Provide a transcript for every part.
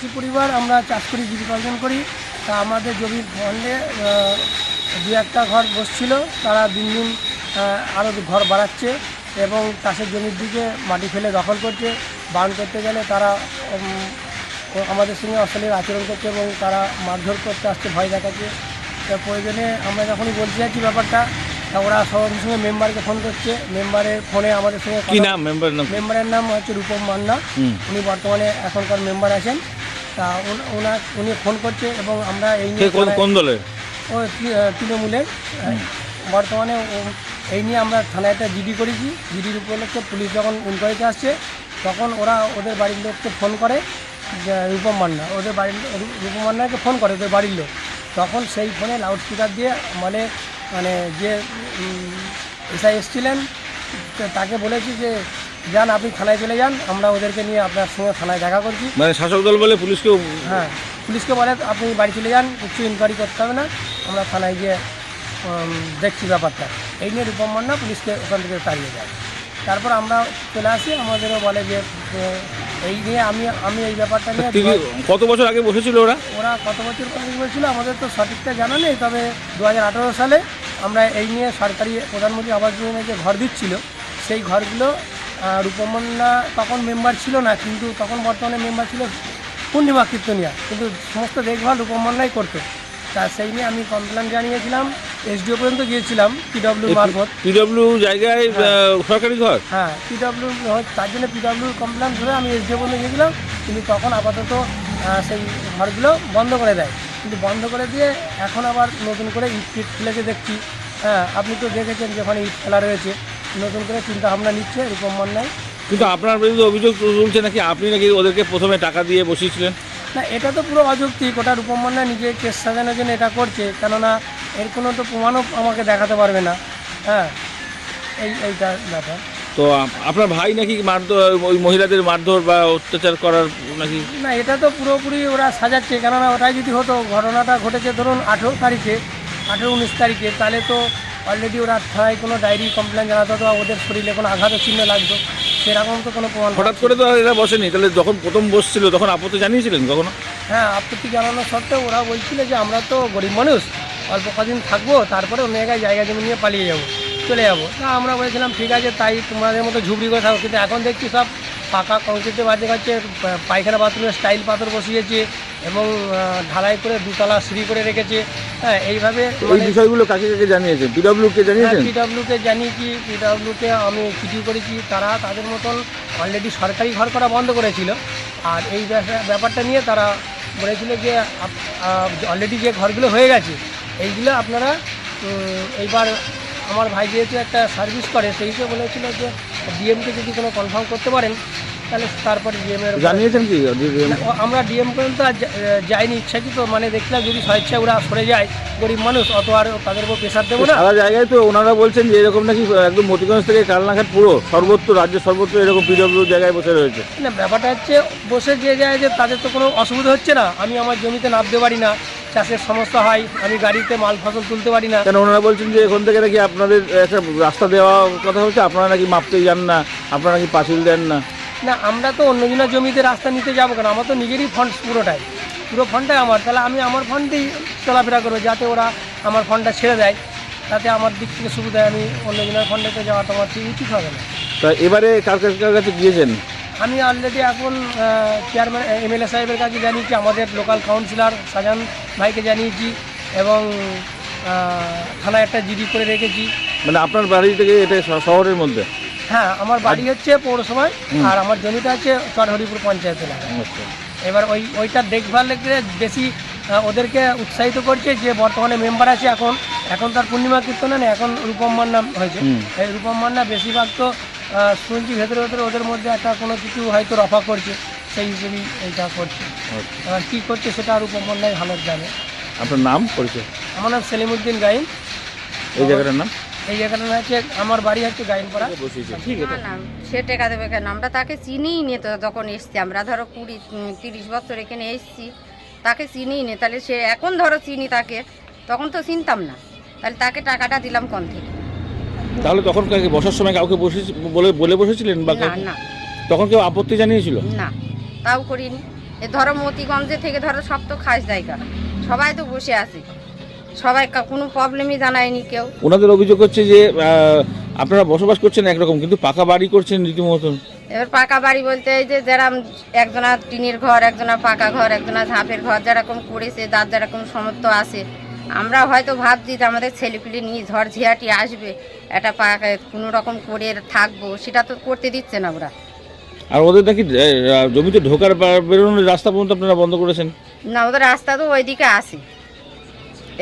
চাষি পরিবার আমরা চাষ করি জীবিকা অর্জন করি। তা আমাদের জমির ফন্ডে দু একটা ঘর বসছিল তারা দিন দিন আরও ঘর বাড়াচ্ছে এবং চাষের জমির দিকে মাটি ফেলে দখল করছে। বারণ করতে গেলে তারা আমাদের সঙ্গে অশ্লীল আচরণ করছে এবং তারা মারধর করতে আসছে ভয় দেখাচ্ছে। তো প্রয়োজনে আমরা যখনই বলতে যাচ্ছি ব্যাপারটা তা ওরা সবার সঙ্গে মেম্বারকে ফোন করছে। মেম্বারের ফোনে আমাদের সঙ্গে কি নাম? মেম্বার নাম মেম্বারের নাম হচ্ছে রূপম মান্না। উনি বর্তমানে এখনকার মেম্বার আছেন। তা উন- ওনার উনি ফোন করছে এবং আমরা এই নিয়ে কোন দলের ও তৃণমূলের বর্তমানে ও- এই নিয়ে আমরা থানায় একটা জিডি করেছি। জিডির উপলক্ষে পুলিশ যখন ইনকোয়ারিতে আসছে তখন ওরা ওদের বাড়ির লোককে ফোন করে যে রূপম মান্না। ওদের বাড়ির রূপম মান্নাকে ফোন করে ওদের বাড়ির লোক। তখন সেই ফোনে লাউডস্পিকার দিয়ে মানে মানে যে এসআই এসছিলেন তাকে বলেছি যে যান আপনি থানায় চলে যান আমরা ওদেরকে নিয়ে আপনার সঙ্গে থানায় দেখা করছি। মানে শাসক দল বলে পুলিশকেও হ্যাঁ পুলিশকে বলে আপনি বাড়ি চলে যান কিছু ইনকোয়ারি করতে হবে না আমরা থানায় গিয়ে দেখছি ব্যাপারটা। এই নিয়ে রূপম মান্না পুলিশকে ওখান থেকে তাড়িয়ে যায় তারপর আমরা চলে আসি আমাদেরও বলে যে এই নিয়ে আমি আমি এই ব্যাপারটা নিয়ে কত বছর আগে বসেছিল ওরা? ওরা কত বছর পরে বলছিল আমাদের তো সঠিকটা জানা নেই তবে দু হাজার আঠেরো সালে আমরা এই নিয়ে সরকারি প্রধানমন্ত্রী আবাস যোজনায় যে ঘর দিচ্ছিল সেই ঘরগুলো রূপমন্না তখন মেম্বার ছিল না কিন্তু তখন বর্তমানে মেম্বার ছিল পূর্ণিমা কীর্তনিয়া। কিন্তু সমস্ত দেখভাল রূপমন্নাই করতো। তা সেই নিয়ে আমি কমপ্লেন জানিয়েছিলাম এসডিও পর্যন্ত গিয়েছিলাম পিডব্লিউ মারফত। পিডব্লিউ জায়গায় সরকারি ঘর? হ্যাঁ পিডব্লিউ তার জন্য পিডব্লিউর কমপ্লেন ধরে আমি এসডিও পর্যন্ত গিয়েছিলাম কিন্তু তখন আপাতত সেই ঘরগুলো বন্ধ করে দেয়। কিন্তু বন্ধ করে দিয়ে এখন আবার নতুন করে ইট ফিট ফেলেছে দেখছি। হ্যাঁ আপনি তো দেখেছেন যে ওখানে ইট ফেলা রয়েছে। নতুন করে চিন্তা ভাবনা নিচ্ছে এরকম নাই কিন্তু আপনার বিরুদ্ধে অভিযোগ তুলছে নাকি আপনি নাকি ওদেরকে প্রথমে টাকা দিয়ে বসিয়েছিলেন? না এটা তো পুরো অযৌক্তিক ওটা রূপমন্না নিজে কেস সাজানোর জন্য এটা করছে কেননা এর কোনো তো প্রমাণও আমাকে দেখাতে পারবে না। হ্যাঁ এই এইটা ব্যাপার। তো আপনার ভাই নাকি মারধর ওই মহিলাদের মারধর বা অত্যাচার করার নাকি? না এটা তো পুরোপুরি ওরা সাজাচ্ছে কেননা ওটাই যদি হতো ঘটনাটা ঘটেছে ধরুন আঠেরো তারিখে আঠেরো উনিশ তারিখে তাহলে তো অলরেডি ওরা থানায় কোনো ডায়েরি কমপ্লেন জানাতো তো ওদের শরীরে কোনো আঘাত চিহ্ন লাগতো। সেরকম তো কোনো প্রমাণ হঠাৎ করে তো এরা বসেনি। তাহলে যখন প্রথম বসছিল তখন আপত্তি জানিয়েছিলেন কখনো? হ্যাঁ আপত্তি জানানো সত্ত্বেও ওরা বলছিল যে আমরা তো গরিব মানুষ অল্প কদিন থাকব তারপরে অন্য জায়গায় জায়গা জমি নিয়ে পালিয়ে যাব চলে যাব। তা আমরা বলেছিলাম ঠিক আছে তাই তোমাদের মতো ঝুবড়ি করে থাকো। কিন্তু এখন দেখছি সব পাকা কংক্রিটে বাজে কাছে পায়খানা বাথরুমের স্টাইল পাথর বসিয়েছে এবং ঢালাই করে দুতলা সিঁড়ি করে রেখেছে। হ্যাঁ এইভাবে এই বিষয়গুলো কাকে কাকে জানিয়েছে পিডব্লিউ কে জানিয়েছেন পিডব্লিউকে জানিয়েছি। পিডব্লিউকে আমি চিঠি করেছি। তারা তাদের মতন অলরেডি সরকারি ঘর করা বন্ধ করেছিল। আর এই ব্যাপা- ব্যাপারটা নিয়ে তারা বলেছিল যে অলরেডি যে ঘরগুলো হয়ে গেছে এইগুলো আপনারা এইবার আমার ভাই যেহেতু একটা সার্ভিস করে সেইকে বলেছিল যে ডিএমকে যদি কোনো কনফার্ম করতে পারেন তাহলে তারপর ডিএমের জানিয়েছেন কি? আমরা ডিএম পর্যন্ত যাইনি ইচ্ছাকৃত মানে দেখলাম যদি স্বেচ্ছায় ওরা সরে যায় গরিব মানুষ অত আর তাদের উপর প্রেশার দেবো না। সারা জায়গায় তো ওনারা বলছেন যে এরকম নাকি একদম মতিগঞ্জ থেকে কালনাঘাট পুরো সর্বত্র রাজ্যের সর্বত্র এরকম পিডব্লিউ জায়গায় বসে রয়েছে। না ব্যাপারটা হচ্ছে বসে যে যায় যে তাদের তো কোনো অসুবিধা হচ্ছে না। আমি আমার জমিতে নামতে পারি না চাষের সমস্যা হয় আমি গাড়িতে মাল ফসল তুলতে পারি না। কেন ওনারা বলছেন যে এখান থেকে নাকি আপনাদের একটা রাস্তা দেওয়া কথা হচ্ছে আপনারা নাকি মাপতে যান না আপনারা নাকি পাঁচিল দেন না। না আমরা তো অন্যজনের জমিতে রাস্তা নিতে যাব কেন? আমার তো নিজেরই ফান্ড পুরোটাই। পুরো ফান্ডটাই আমার। তাহলে আমি আমার ফান্ডেই চলাফেরা করব যাতে ওরা আমার ফান্ডটা ছেড়ে দেয়। তাতে আমার দিক থেকে সুবিধা। আমি অন্যজনের ফান্ডেতে যাওয়া তো আমার ঠিক উচিত হবে না। তা এবারে কার কাছে গিয়েছেন? আমি অলরেডি এখন চেয়ারম্যান এমএলএ সাহেবের কাছে জানিয়েছি আমাদের লোকাল কাউন্সিলর সাজান ভাইকে জানিয়েছি এবং থানায় একটা জিডি করে রেখেছি। মানে আপনার বাড়ি থেকে এটা শহরের মধ্যে? হ্যাঁ আমার বাড়ি হচ্ছে পৌরসভায় আর আমার জমিটা হচ্ছে চরহরিপুর পঞ্চায়েত এলাকা আচ্ছা। এবার ওই ওইটার দেখভাল বেশি ওদেরকে উৎসাহিত করছে যে বর্তমানে মেম্বার আছে এখন এখন তার পূর্ণিমা কীর্তন না এখন রূপম মান্না হয়েছে। এই রূপম মান্না বেশিরভাগ তো শুনছি ভেতরে ভেতরে ওদের মধ্যে একটা কোনো কিছু হয়তো রফা করছে সেই হিসেবেই এইটা করছে। আচ্ছা। এবার কী করছে সেটা রূপম মান্নাই ভালো জানে। আপনার নাম পরিচয়? আমার নাম সেলিমুদ্দিন গাইন। এই জায়গাটার নাম? এই জায়গাটা হচ্ছে আমার বাড়ি হচ্ছে গাইনপাড়া। বসিয়েছেন ঠিক আছে। না না সে টেকা দেবে কেন? আমরা তাকে চিনিই নি তো যখন এসছি। আমরা ধরো কুড়ি তিরিশ বছর এখানে এসছি। তাকে চিনিই নি। তাহলে সে এখন ধরো চিনি তাকে। তখন তো চিনতাম না। তাহলে তাকে টাকাটা দিলাম কোন থেকে? তাহলে তখন বসার সময় কাউকে বসে বলে বলে বসেছিলেন বা না না। তখন কেউ আপত্তি জানিয়েছিল? না তাও করিনি। এ ধরো মতিগঞ্জে থেকে ধরো সব তো খাস জায়গা। সবাই তো বসে আছে। সবাই কা- কোনো প্রবলেমই জানায়নি কেউ। ওনাদের অভিযোগ হচ্ছে যে আপনারা বসবাস করছেন একরকম কিন্তু পাকা বাড়ি করছেন রীতিমতন। এবার পাকা বাড়ি বলতে এই যে যেরকম একজনা টিনের ঘর একজনা পাকা ঘর একজনা ঝাঁপের ঘর যেরকম করেছে যার যেরকম সমর্থ আছে। আমরা হয়তো ভাবছি যে আমাদের ছেলেপিলে নিয়ে ঝড় ঝিয়াটি আসবে একটা পাকা কোনো রকম করে থাকব সেটা তো করতে দিচ্ছে না ওরা। আর ওদের নাকি জমিতে ঢোকার বেরোনোর রাস্তা পর্যন্ত আপনারা বন্ধ করেছেন। না ওদের রাস্তা তো ওইদিকে আসে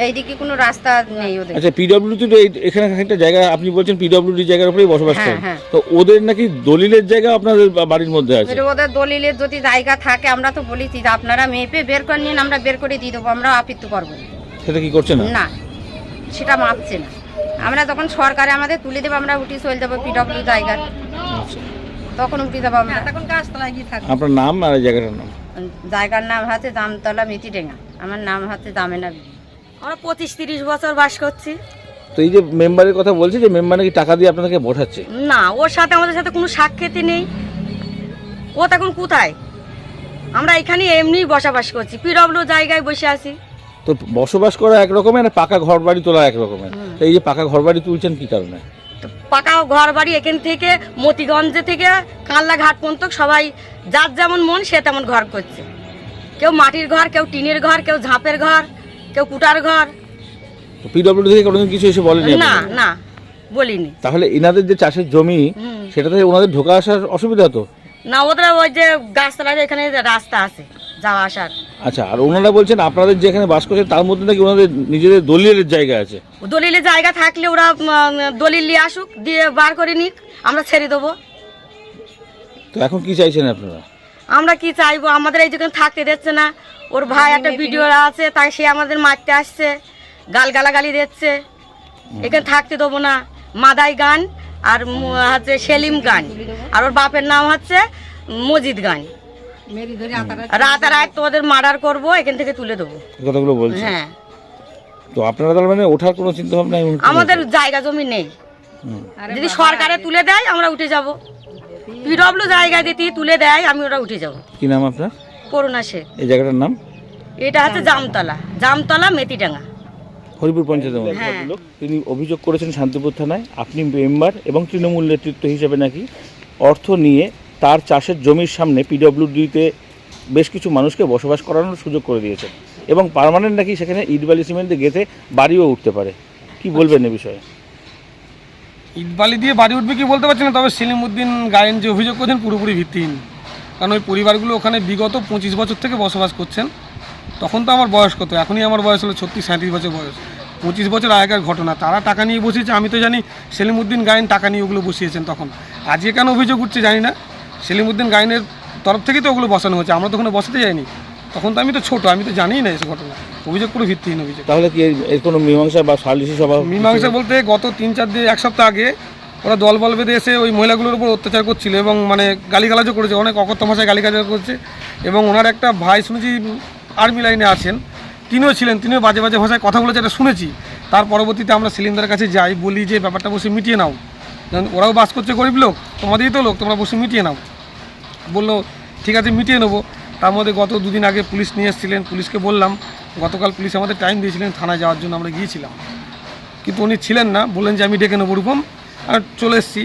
এইদিকে কোনো রাস্তা নেই ওদের। আচ্ছা পিডব্লিউডি তো এখানে একটা জায়গা আপনি বলছেন পিডব্লিউডি জায়গার উপরেই বসবাস হ্যাঁ, করেন। হ্যাঁ। তো ওদের নাকি দলিলের জায়গা আপনাদের বাড়ির মধ্যে আছে? ওদের দলিলের যদি জায়গা থাকে আমরা তো বলেছি যে আপনারা মেপে বের করে নিন আমরা বের করে দিয়ে দেবো আমরা আপিত্ত করব সেটা কি করছে না? না সেটা মাপছে না। আমরা যখন সরকারে আমাদের তুলে দেবো আমরা উঠে চলে যাব পিডব্লিউ জায়গার আচ্ছা। তখন উঠে যাব আমরা। আপনার নাম আর এই জায়গাটার নাম? জায়গার নাম হচ্ছে জামতলা মেথিডেঙ্গা আমার নাম হচ্ছে জামেনা বিবি আমরা পঁচিশ তিরিশ বছর বাস করছি। তো এই যে মেম্বারের কথা বলছে যে মেম্বার নাকি টাকা দিয়ে আপনাদেরকে বসাচ্ছে? না ওর সাথে আমাদের সাথে কোনো সাক্ষাৎই নেই। ও তখন কোথায়? আমরা এখানে এমনিই বসবাস করছি পিডব্লিউ জায়গায় বসে আছি। তো বসবাস করা এক রকমের আর পাকা ঘর বাড়ি তোলা এক রকমের। তো এই যে পাকা ঘর বাড়ি তুলছেন কি কারণে? তো পাকা ঘর বাড়ি এখান থেকে মতিগঞ্জে থেকে কানলা ঘাট পর্যন্ত সবাই যার যেমন মন সে তেমন ঘর করছে। কেউ মাটির ঘর কেউ টিনের ঘর কেউ ঝাঁপের ঘর। কেউ কুটার ঘর। পিডব্লিউডি থেকে কোনোদিন কিছু এসে বলেনি না আপনাদের? না বলিনি। তাহলে এনাদের যে চাষের জমি। সেটাতে ওনাদের ঢোকা আসার অসুবিধা তো? না ওদের ওই যে গাছতলার এখানে রাস্তা আছে যাওয়া আসার। আচ্ছা আর ওনারা বলছেন আপনাদের যেখানে বাস করছেন তার মধ্যে নাকি ওনাদের নিজেদের দলিলের জায়গা আছে? দলিলে জায়গা থাকলে ওরা উম, দলিল নিয়ে আসুক দিয়ে বার করে নিক আমরা ছেড়ে দেবো। তো এখন কি চাইছেন আপনারা? আমরা কি চাইব? আমাদের এই যেখানে থাকতে দিচ্ছে না ওর ভাই একটা ভিডিও আছে তাই সে আমাদের মারতে আসছে গাল গালাগালি দিচ্ছে। এখানে থাকতে দেবো না। মাদাই গান আর হচ্ছে সেলিম গান। আর ওর বাপের নাম হচ্ছে মজিদ গান। রাত রাত তোদের মার্ডার করব এখান থেকে তুলে দেবো। কথাগুলো বলছেন হ্যাঁ। তো আপনারা তার মানে ওঠার কোনো চিন্তা ভাবনা? আমাদের জায়গা জমি নেই। যদি সরকারে তুলে দেয় আমরা উঠে যাব। পিডব্লিউ জায়গা দিতে তুলে দেয় আমি ওরা উঠে যাব। কি নাম আপনার? করুণা শেখ এই জায়গাটার নাম? এটা হচ্ছে জামতলা। জামতলা মেতিডাঙ্গা। হরিপুর পঞ্চায়েতের মধ্যে। হ্যাঁ। তিনি অভিযোগ করেছেন শান্তিপুর থানায় আপনি মেম্বার এবং তৃণমূল নেতৃত্ব হিসেবে নাকি অর্থ নিয়ে তার চাষের জমির সামনে পিডব্লিউডিতে বেশ কিছু মানুষকে বসবাস করানোর সুযোগ করে দিয়েছেন। এবং পার্মানেন্ট নাকি সেখানে ইট বালি সিমেন্টে গেঁথে বাড়িও উঠতে পারে। কি বলবেন এ বিষয়ে? ইটবালি দিয়ে বাড়ি উঠবে কি বলতে পারছি না, তবে সেলিম উদ্দিন গায়েন যে অভিযোগ করছেন পুরোপুরি ভিত্তিহীন। কারণ ওই পরিবারগুলো ওখানে বিগত পঁচিশ বছর থেকে বসবাস করছেন। তখন তো আমার বয়স কত? এখনই আমার বয়স হলো ছত্রিশ, সাঁত্রিশ বছর বয়স। পঁচিশ বছর আগেকার ঘটনা। তারা টাকা নিয়ে বসিয়েছে, আমি তো জানি সেলিম উদ্দিন গায়েন টাকা নিয়ে ওগুলো বসিয়েছেন তখন। আজকে কেন অভিযোগ উঠছে জানি না। সেলিম উদ্দিন গায়েনের তরফ থেকেই তো ওগুলো বসানো হয়েছে, আমরা তো ওখানে বসাতে যাইনি। তখন তো আমি তো ছোট আমি তো জানিই না এসব ঘটনা। অভিযোগ পুরো ভিত্তিহীন অভিযোগ। তাহলে কি এর- এর কোনো মীমাংসা বা সালিশি সভা মীমাংসা বলতে গত তিন চার দিন এক সপ্তাহ আগে ওরা দল বল বেঁধে এসে ওই মহিলাগুলোর উপর অত্যাচার করছিল এবং মানে গালিগালাজও করেছে অনেক অকথ্য ভাষায় গালিগালাজ করছে এবং ওনার একটা ভাই শুনেছি আর্মি লাইনে আছেন তিনিও ছিলেন তিনিও বাজে বাজে ভাষায় কথা বলেছে এটা শুনেছি। তার পরবর্তীতে আমরা সিলিন্ডারের কাছে যাই বলি যে ব্যাপারটা বসে মিটিয়ে নাও। ওরাও বাস করছে গরিব লোক তোমাদেরই তো লোক তোমরা বসে মিটিয়ে নাও। বলল ঠিক আছে মিটিয়ে নেব। তার মধ্যে গত দুদিন আগে পুলিশ নিয়ে এসেছিলেন, পুলিশকে বললাম, গতকাল পুলিশ আমাদের টাইম দিয়েছিলেন, থানায় যাওয়ার জন্য আমরা গিয়েছিলাম। কিন্তু উনি ছিলেন না, বললেন যে আমি ডেকে নেব রূপম আর চলে এসেছি।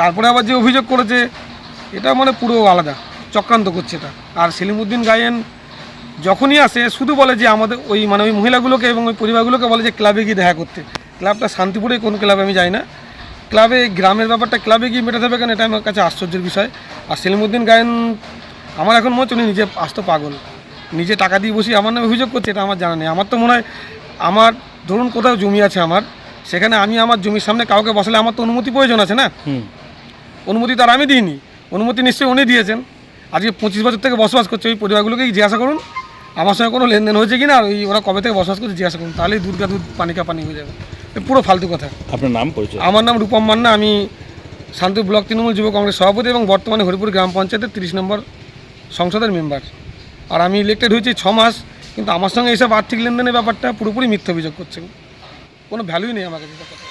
তারপরে আবার যে অভিযোগ করেছে, এটা মানে পুরো আলাদা, চক্রান্ত করছে এটা। আর সেলিমউদ্দিন গায়েন যখনই আসে, শুধু বলে যে আমাদের ওই মানে ওই মহিলাগুলোকে এবং ওই পরিবারগুলোকে বলে যে ক্লাবে গিয়ে দেখা করতে। ক্লাবটা শান্তিপুরে কোন ক্লাবে আমি যাই না। ক্লাবে, গ্রামের ব্যাপারটা, ক্লাবে গিয়ে মেটাতে হবে কেন, এটা আমার কাছে আশ্চর্যের বিষয়। আর সেলিমউদ্দিন গায়েন আমার এখন মনে হচ্ছে উনি নিজে আস্ত পাগল। নিজে টাকা দিয়ে বসে আমার নামে অভিযোগ করছে এটা আমার জানা নেই। আমার তো মনে হয় আমার ধরুন কোথাও জমি আছে আমার সেখানে আমি আমার জমির সামনে কাউকে বসালে আমার তো অনুমতি প্রয়োজন আছে না? অনুমতি তার আমি দিইনি। অনুমতি নিশ্চয়ই উনি দিয়েছেন। আজকে পঁচিশ বছর থেকে বসবাস করছে ওই পরিবারগুলোকেই জিজ্ঞাসা করুন। আমার সঙ্গে কোনো লেনদেন হয়েছে কিনা? আর ওই ওরা কবে থেকে বসবাস করছে জিজ্ঞাসা করুন। তাহলেই দুধকা দুধ পানিকা পানি হয়ে যাবে। পুরো ফালতু কথা। আপনার নাম পরিচয়? আমার নাম রূপম মান্না। আমি শান্তি ব্লক তৃণমূল যুব কংগ্রেস সভাপতি এবং বর্তমানে হরিপুর গ্রাম পঞ্চায়েতের তিরিশ নম্বর সংসদের মেম্বার আর আমি ইলেক্টেড হয়েছি ছ মাস, কিন্তু আমার সঙ্গে এইসব আর্থিক লেনদেনের ব্যাপারটা পুরোপুরি মিথ্যা অভিযোগ করছে কোনো ভ্যালুই নেই আমার কাছে।